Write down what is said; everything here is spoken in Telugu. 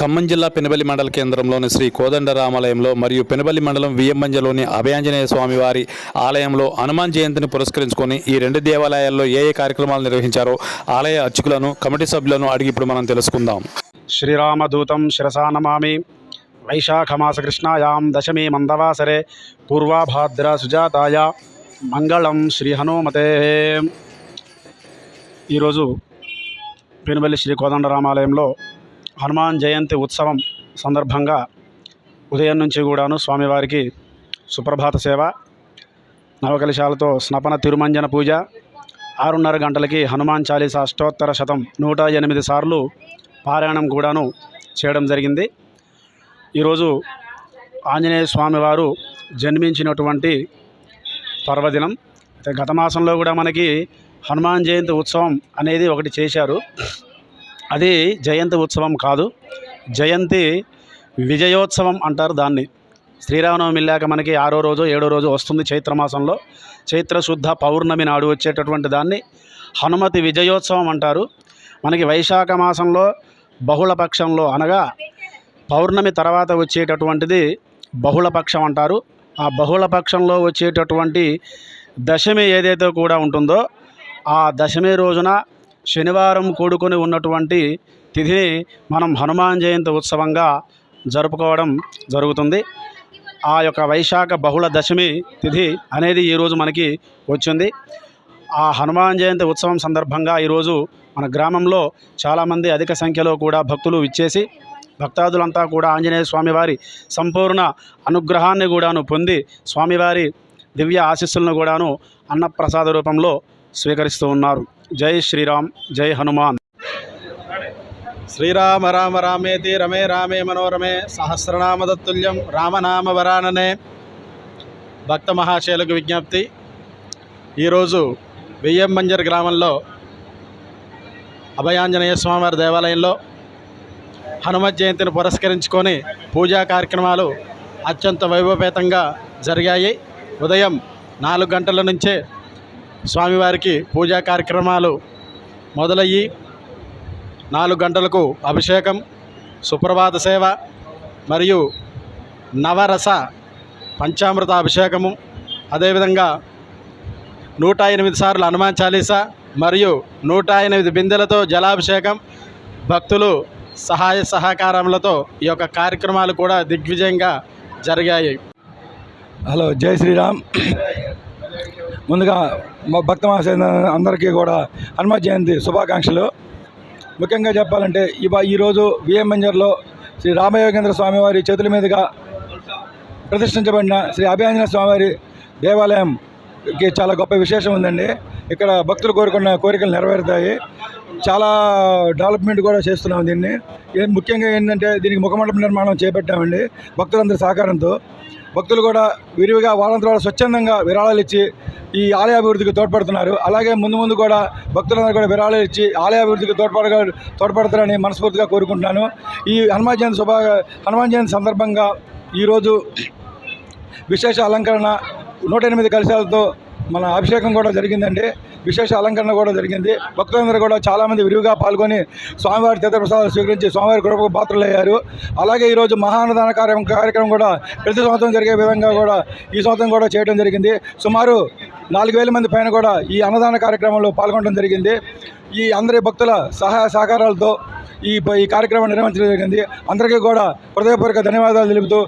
ఖమ్మం జిల్లా పెనబలి మండల కేంద్రంలోని శ్రీ కోదండరామాలయంలో మరియు పెనబలి మండలం వియ్యంబంజలోని అభయాంజనేయ స్వామి వారి ఆలయంలో హనుమాన్ జయంతిని పురస్కరించుకొని ఈ రెండు దేవాలయాల్లో ఏ ఏ కార్యక్రమాలు నిర్వహించారో ఆలయ అర్చకులను కమిటీ సభ్యులను అడిగి ఇప్పుడు మనం తెలుసుకుందాం. శ్రీరామదూతం శిరసానమామి వైశాఖమాస కృష్ణాయాం దశమి మందవాసరే పూర్వాభాద్ర సుజాతాయ మంగళం శ్రీ హనుమతే. ఈరోజు పెనుబల్లి శ్రీ కోదండరామాలయంలో హనుమాన్ జయంతి ఉత్సవం సందర్భంగా ఉదయం నుంచి కూడాను స్వామివారికి సుప్రభాత సేవ నవకలిశాలతో స్నపన తిరుమంజన పూజ ఆరున్నర గంటలకి హనుమాన్ చాలీసా అష్టోత్తర శతం నూట ఎనిమిది సార్లు పారాయణం కూడాను చేయడం జరిగింది. ఈరోజు ఆంజనేయ స్వామివారు జన్మించినటువంటి పర్వదినం. అయితే గత మాసంలో కూడా మనకి హనుమాన్ జయంతి ఉత్సవం అనేది ఒకటి చేశారు. అది జయంతి ఉత్సవం కాదు. జయంతి విజయోత్సవం అంటారు దాన్ని. శ్రీరామనవమి వెళ్ళాక మనకి ఆరో రోజు ఏడో రోజు వస్తుంది చైత్రమాసంలో చైత్ర శుద్ధ పౌర్ణమి నాడు వచ్చేటటువంటి దాన్ని హనుమతి విజయోత్సవం అంటారు. మనకి వైశాఖ మాసంలో బహుళ పక్షంలో అనగా పౌర్ణమి తర్వాత వచ్చేటటువంటిది బహుళపక్షం అంటారు. ఆ బహుళపక్షంలో వచ్చేటటువంటి దశమి ఏదైతే కూడా ఉంటుందో ఆ దశమి రోజున శనివారం కూడుకొని ఉన్నటువంటి తిథిని మనం హనుమాన్ జయంతి ఉత్సవంగా జరుపుకోవడం జరుగుతుంది. ఆ యొక్క వైశాఖ బహుళ దశమి తిథి అనేది ఈరోజు మనకి వచ్చింది. ఆ హనుమాన్ జయంతి ఉత్సవం సందర్భంగా ఈరోజు మన గ్రామంలో చాలామంది అధిక సంఖ్యలో కూడా భక్తులు ఇచ్చేసి భక్తాదులంతా కూడా ఆంజనేయ స్వామివారి సంపూర్ణ అనుగ్రహాన్ని కూడాను పొంది స్వామివారి దివ్య ఆశీస్సులను కూడాను అన్నప్రసాద రూపంలో స్వీకరిస్తూ ఉన్నారు. జై శ్రీరామ్ జై హనుమాన్. శ్రీరామ రామ రామేతి రమే రామే మనోరమే సహస్రనామదత్తుల్యం రామనామ వరాననే భక్త మహాశైలకు విజ్ఞప్తి. ఈరోజు వెయ్యం మంజర్ గ్రామంలో అభయాంజనేయ స్వామివారి దేవాలయంలో హనుమత్ జయంతిని పురస్కరించుకొని పూజా కార్యక్రమాలు అత్యంత వైభవపేతంగా జరిగాయి. ఉదయం నాలుగు గంటల నుంచే స్వామివారికి పూజా కార్యక్రమాలు మొదలయ్యి నాలుగు గంటలకు అభిషేకం సుప్రభాత సేవ మరియు నవరస పంచామృత అభిషేకము. అదేవిధంగా నూట ఎనిమిది సార్లు హనుమాన్ చాలీసా మరియు నూట ఎనిమిది బిందెలతో జలాభిషేకం. భక్తులు సహాయ సహకారములతో ఈ యొక్క కార్యక్రమాలు కూడా దిగ్విజయంగా జరిగాయి. హలో జై శ్రీరామ్. ముందుగా మా భక్త అందరికీ కూడా హనుమ జయంతి శుభాకాంక్షలు. ముఖ్యంగా చెప్పాలంటే ఈ ఈరోజు విఎం మంజర్లో శ్రీ రామయోగేంద్ర స్వామివారి చేతుల మీదుగా ప్రతిష్ఠించబడిన శ్రీ అభయాంజన స్వామివారి దేవాలయంకి చాలా గొప్ప విశేషం ఉందండి. ఇక్కడ భక్తులు కోరుకున్న కోరికలు నెరవేరుతాయి. చాలా డెవలప్మెంట్ కూడా చేస్తున్నాం దీన్ని. ముఖ్యంగా ఏంటంటే దీనికి ముఖమండప నిర్మాణం చేపట్టామండి. భక్తులందరి సహకారంతో. భక్తులు కూడా విరివిగా వాళ్ళంతా స్వచ్ఛందంగా విరాళాలు ఇచ్చి ఈ ఆలయాభివృద్ధికి తోడ్పడుతున్నారు. అలాగే ముందు ముందు కూడా భక్తులందరూ కూడా విరాళాలు ఇచ్చి ఆలయాభివృద్ధికి తోడ్పడగా తోడ్పడతారని మనస్ఫూర్తిగా కోరుకుంటున్నాను. ఈ హనుమాన్ జయంతి శుభ హనుమాన్ జయంతి సందర్భంగా ఈరోజు విశేష అలంకరణ నూట ఎనిమిది కలశాలతో మన అభిషేకం కూడా జరిగిందండి. విశేష అలంకరణ కూడా జరిగింది. భక్తులందరూ కూడా చాలామంది విరివిగా పాల్గొని స్వామివారి తీర్థప్రసాదాలు స్వీకరించి స్వామివారి కృపకు పాత్రలయ్యారు. అలాగే ఈరోజు మహాన్నదాన కార్యం కార్యక్రమం కూడా ప్రతి సంవత్సరం జరిగే విధంగా కూడా ఈ సంవత్సరం కూడా చేయడం జరిగింది. సుమారు నాలుగు వేల మంది పైన కూడా ఈ అన్నదాన కార్యక్రమంలో పాల్గొనడం జరిగింది. ఈ అందరి భక్తుల సహాయ సహకారాలతో ఈ ఈ కార్యక్రమం నిర్వహించడం జరిగింది. అందరికీ కూడా హృదయపూర్వక ధన్యవాదాలు తెలుపుతూ